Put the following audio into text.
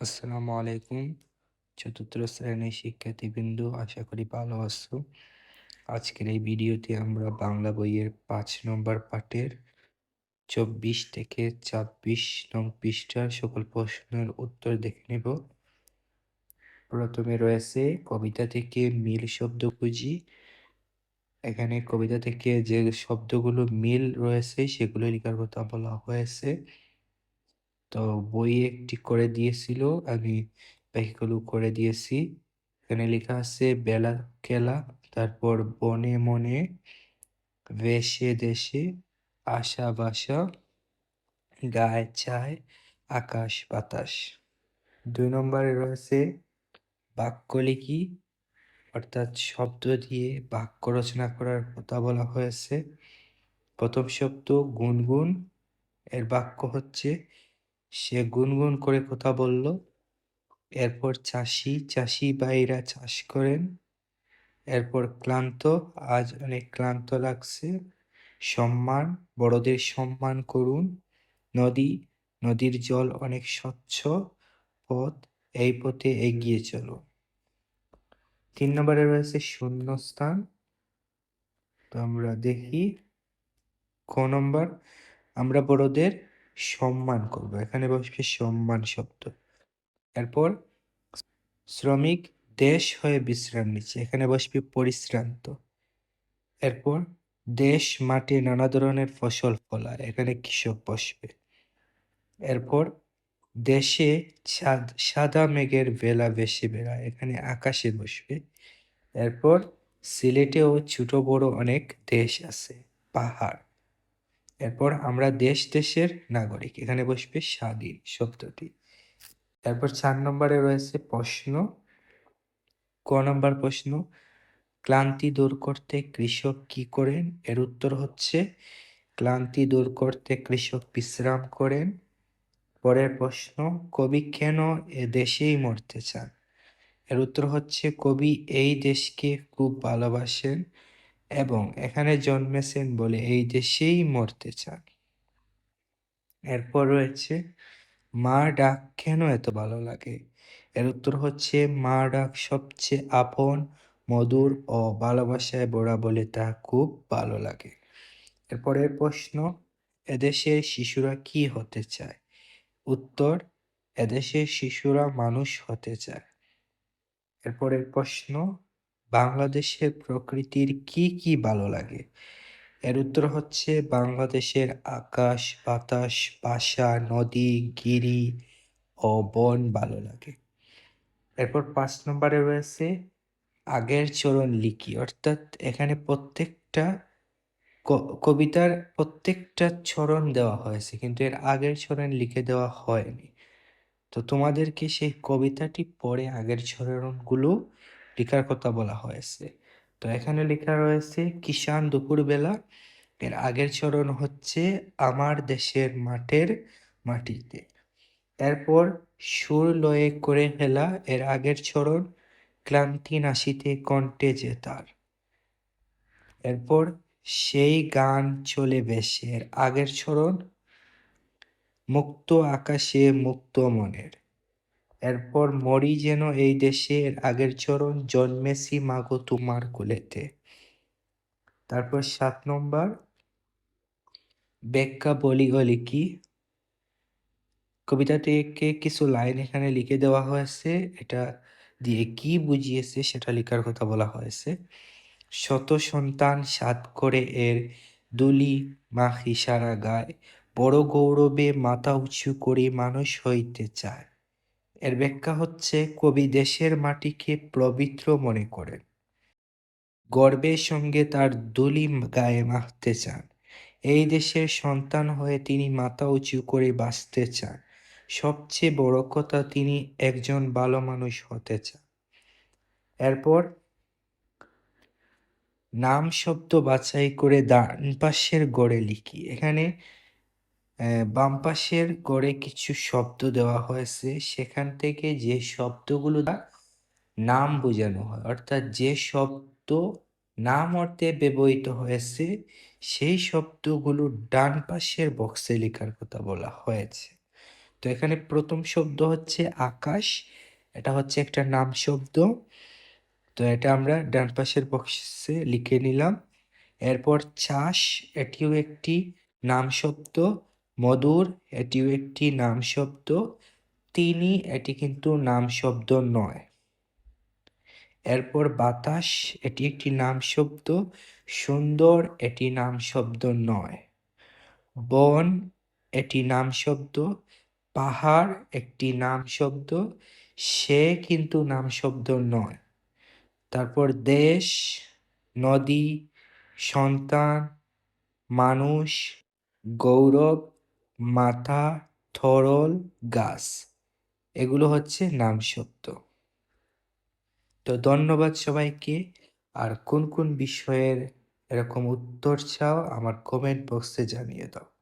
আসসালামু আলাইকুম, চতুর্থ শ্রেণির শিক্ষার্থীবৃন্দ, আশা করি ভালো আছো। আজকের এই ভিডিওতে আমরা বাংলা বইয়ের পাঁচ নম্বর পাঠের চব্বিশ থেকে ছাব্বিশ নং পৃষ্ঠার সকল প্রশ্নের উত্তর দেখে নেব। প্রথমে রয়েছে কবিতা থেকে মিল শব্দ খুঁজি। এখানে কবিতা থেকে যে শব্দগুলো মিল রয়েছে, সেগুলো লেখার কথা বলা হয়েছে। তো বই একটি করে দিয়েছিল, আমি বাকিগুলো করে দিয়েছি। এখানে লেখা আছে, বেলা খেলা, তারপর বনে মনে বেশে দেশে, আশা বাসা, গায়ে চায় আকাশ বাতাস। দুই নম্বরে রয়েছে, বাক্য লিখি, অর্থাৎ শব্দ দিয়ে বাক্য রচনা করার কথা বলা হয়েছে। প্রথম শব্দ গুনগুন, এর বাক্য হচ্ছে সে গুনগুন করে কথা বলল, এরপর চাষি চাষি ভাইরা চাষ করেন। এরপর ক্লান্ত, আজ অনেক ক্লান্ত লাগছে। সম্মান, বড়দের সম্মান করুন। নদী, নদীর জল অনেক স্বচ্ছ পথ, এই পথে এগিয়ে চলো। তিন নম্বরে রয়েছে শূন্যস্থান। তো আমরা দেখি, ক নম্বর, আমরা বড়দের সম্মান করব। এখানে বসবে সম্মান শব্দ। এরপর, শ্রমিক দেশ হয়ে বিশ্রাম নিচ্ছে। এখানে বসবে পরিশ্রান্ত। এরপর, দেশ মাঠে নানা ধরনের ফসল ফলায়। এখানে কৃষক বসবে। এরপর, দেশে সাদ- মেঘের বেলা ভেসে বেড়ায়। এখানে আকাশে বসবে। এরপর, সিলেটেও ছোট বড় অনেক দেশ আছে। পাহাড়। এরপর আমরা দেশ দেশের নাগরিক। এখানে বসবে স্বাধীন শব্দটি। তারপর চার নম্বরে রয়েছে প্রশ্ন। ক নম্বর প্রশ্ন, ক্লান্তি দূর করতে কৃষক কি করেন? এর উত্তর হচ্ছে, ক্লান্তি দূর করতে কৃষক বিশ্রাম করেন। পরের প্রশ্ন, কবি কেন এ দেশেই মরতে চান? এর উত্তর হচ্ছে, কবি এই দেশকে খুব ভালোবাসেন। এবং এখানে জন্মেছেন বলে এই দেশেই মরতে চান। এরপর রয়েছে, মা ডাক কেন এত ভালো লাগে? এর উত্তর হচ্ছে, মা ডাক সবচেয়ে আপন, মধুর ও ভালোবাসায় ভরা বলে তা খুব ভালো লাগে। এরপরের প্রশ্ন, এদেশের শিশুরা কি হতে চায়? উত্তর, এদেশের শিশুরা মানুষ হতে চায়। এরপরের প্রশ্ন বাংলাদেশের প্রকৃতির কি কি ভালো লাগে? এর উত্তর হচ্ছে বাংলাদেশের আকাশ, বাতাস, বাসা, নদী, গিরি ও বন ভালো লাগে। এরপর পাঁচ নম্বরে রয়েছে আগের চরণ লিখি। অর্থাৎ এখানে প্রত্যেকটা কবিতার প্রত্যেকটা চরণ দেওয়া হয়েছে, কিন্তু এর আগের চরণ লিখে দেওয়া হয়নি। তো তোমাদেরকে সেই কবিতাটি পড়ে আগের চরণগুলো লেখার কথা বলা হয়েছে। তো এখানে লেখা রয়েছে কিষান দুপুরবেলা, এর আগের চরণ হচ্ছে আমার দেশের মাঠের মাটিতে। এরপর সুর লয়ে করে ফেলা এর আগের চরণ, ক্লান্তি নাসিতে কণ্ঠে যে তার। এরপর সেই গান চলে বেশে, এর আগের চরণ, মুক্ত আকাশে মুক্ত মনের। এরপর মরি যেন এই দেশে এর আগের চরণ জন্মেছি মাগো তোমার কোলেতে। তারপর সাত নম্বর ব্যাখ্যা বলি ও কি? কবিতা থেকে কিছু লাইন এখানে লিখে দেওয়া হয়েছে। এটা দিয়ে কি বুঝিয়েছে সেটা লেখার কথা বলা হয়েছে। শত সন্তান সাত করে এর দুলি মাখি সারা গায়। বড় গৌরবে মাথা উঁচু করে মানুষ হইতে চায়। এর ব্যাখ্যা হচ্ছে, কবি দেশের মাটিকে পবিত্র মনে করেন। গর্বের সঙ্গে তার দুলি গায়ে মাখতে চান। এই দেশের সন্তান হয়ে তিনি মাথা উঁচু করে বাঁচতে চান। সবচেয়ে বড় কথা, তিনি একজন ভালো মানুষ হতে চান। এরপর, নাম শব্দ বাছাই করে ডান পাশের গড়ে লিখি। এখানে বাম পাশের গড়ে কিছু শব্দ দেওয়া হয়েছে। সেখান থেকে যে শব্দগুলো নাম বোঝানো হয়। অর্থাৎ যে শব্দ নাম অর্থে ব্যবহৃত হয়েছে, সেই শব্দগুলো ডান পাশের বক্সে লেখার কথা বলা হয়েছে। তো এখানে প্রথম শব্দ হচ্ছে আকাশ, এটা হচ্ছে একটা নাম শব্দ। তো এটা আমরা ডান পাশের বক্সে লিখে নিলাম। এরপর চাষ, এটিও একটি নাম শব্দ। মধুর, এটিও একটি নাম শব্দ তিনি, এটি কিন্তু নাম শব্দ নয়। এরপর বাতাস, এটি একটি নাম শব্দ সুন্দর, এটি নাম শব্দ নয়। বন, এটি নাম শব্দ পাহাড়, একটি নাম শব্দ সে কিন্তু নাম শব্দ নয়। তারপর দেশ, নদী, সন্তান, মানুষ, গৌরব মাথা, থরল, গাছ। এগুলো হচ্ছে নাম শব্দ তো ধন্যবাদ সবাইকে। আর কোন কোন বিষয়ের এরকম উত্তর চাও, আমার কমেন্ট বক্সে জানিয়ে দাও।